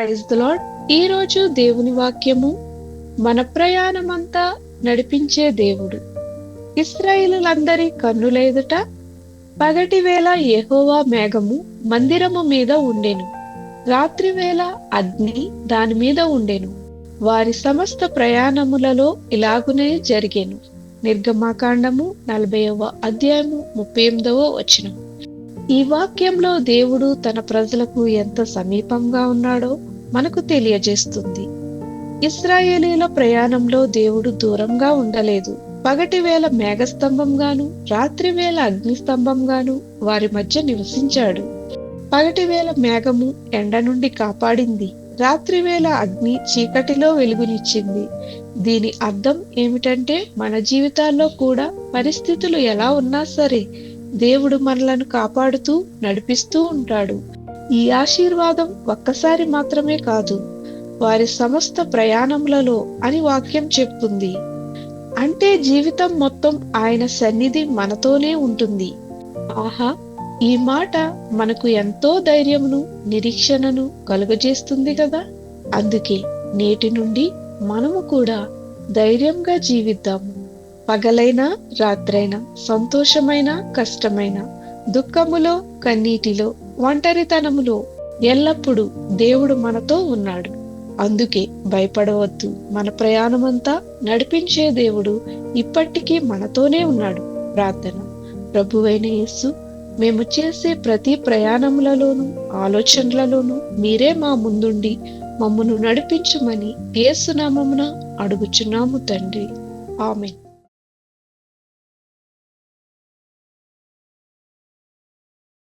Praise lord ఈ రోజు దేవుని వాక్యము మన ప్రయాణమంతా నడిపించే దేవుడు. ఇస్రాయిలందరి కన్నులేదుట పగటి వేళ యెహోవా మేఘము మందిరము మీద ఉండెను. రాత్రి వేళ అగ్ని దాని మీద ఉండెను. వారి సమస్త ప్రయాణములలో ఇలాగునే జరిగెను. నిర్గమాకాండము నలభైవ అధ్యాయము ముప్పై ఎనిమిదవ వచనం. ఈ వాక్యంలో దేవుడు తన ప్రజలకు ఎంత సమీపంగా ఉన్నాడో మనకు తెలియజేస్తుంది. ఇస్రాయేలీల ప్రయాణంలో దేవుడు దూరంగా ఉండలేదు. పగటి వేళ మేఘస్తంభంగాను రాత్రి వేళ అగ్నిస్తంభంగాను వారి మధ్య నివసించాడు. పగటి వేళ మేఘము ఎండ నుండి కాపాడింది. రాత్రి వేళ అగ్ని చీకటిలో వెలుగునిచ్చింది. దీని అర్థం ఏమిటంటే మన జీవితాల్లో కూడా పరిస్థితులు ఎలా ఉన్నా సరే దేవుడు మనలను కాపాడుతూ నడిపిస్తూ ఉంటాడు. ఈ ఆశీర్వాదం ఒక్కసారి మాత్రమే కాదు వారి సమస్త ప్రయాణములలో అని వాక్యం చెప్తుంది. అంటే జీవితం మొత్తం ఆయన సన్నిధి మనతోనే ఉంటుంది. ఆహా ఈ మాట మనకు ఎంతో ధైర్యమును నిరీక్షణను కలుగజేస్తుంది కదా? అందుకే నేటి నుండి మనము కూడా ధైర్యంగా జీవిద్దాము. పగలైనా రాత్రైనా సంతోషమైన కష్టమైన దుఃఖములో కన్నీటిలో ఒంటరితనములో ఎల్లప్పుడూ దేవుడు మనతో ఉన్నాడు. అందుకే భయపడవద్దు. మన ప్రయాణమంతా నడిపించే దేవుడు ఇప్పటికీ మనతోనే ఉన్నాడు. ప్రార్థన. ప్రభువైన యేసు మేము చేసే ప్రతి ప్రయాణములలోనూ ఆలోచనలలోనూ మీరే మా ముందుండి మమ్మను నడిపించమని ఏసునామమున అడుగుచున్నాము తండ్రి. ఆమె